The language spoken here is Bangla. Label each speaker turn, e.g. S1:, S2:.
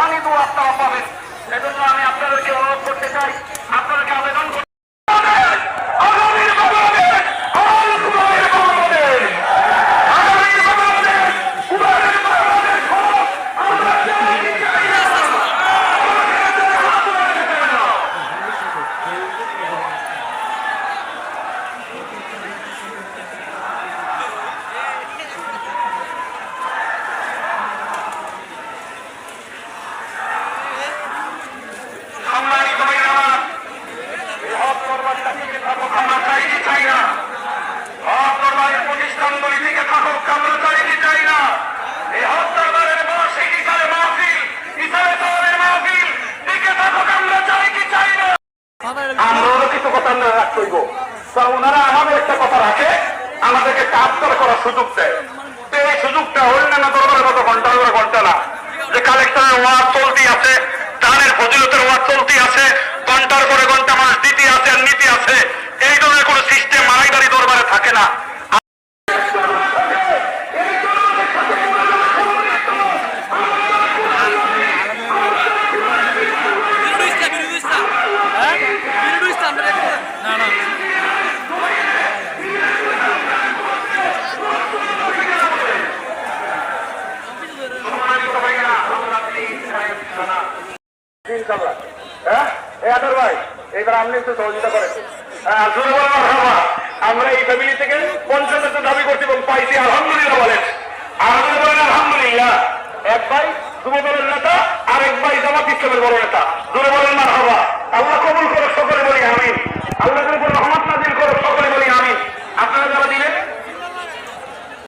S1: পানি তো আপনারা পাবেন এজন্য আমি আপনাদেরকে অনুরোধ করতে চাই কথা না তা ওনারা আমাদের একটা কথা রাখে, আমাদেরকে কাজ করে করার সুযোগ দেয়। এই সুযোগটা অন্যান্য দরবারের মতো ঘণ্টা ঘণ্টা না। যে কালেকশনের ওয়ার চলতি আছে হ্যাঁ, আমরা এই ফ্যামিলি থেকে পঞ্চাশ
S2: দাবি করছি এবং পাইছি, আলহামদুলিল্লাহ বলেন। আলহামদুলিল্লাহ। এক ভাই
S1: যুব নেতা, আর এক ভাই জামাত ইসলামের বড় নেতা। জোরে না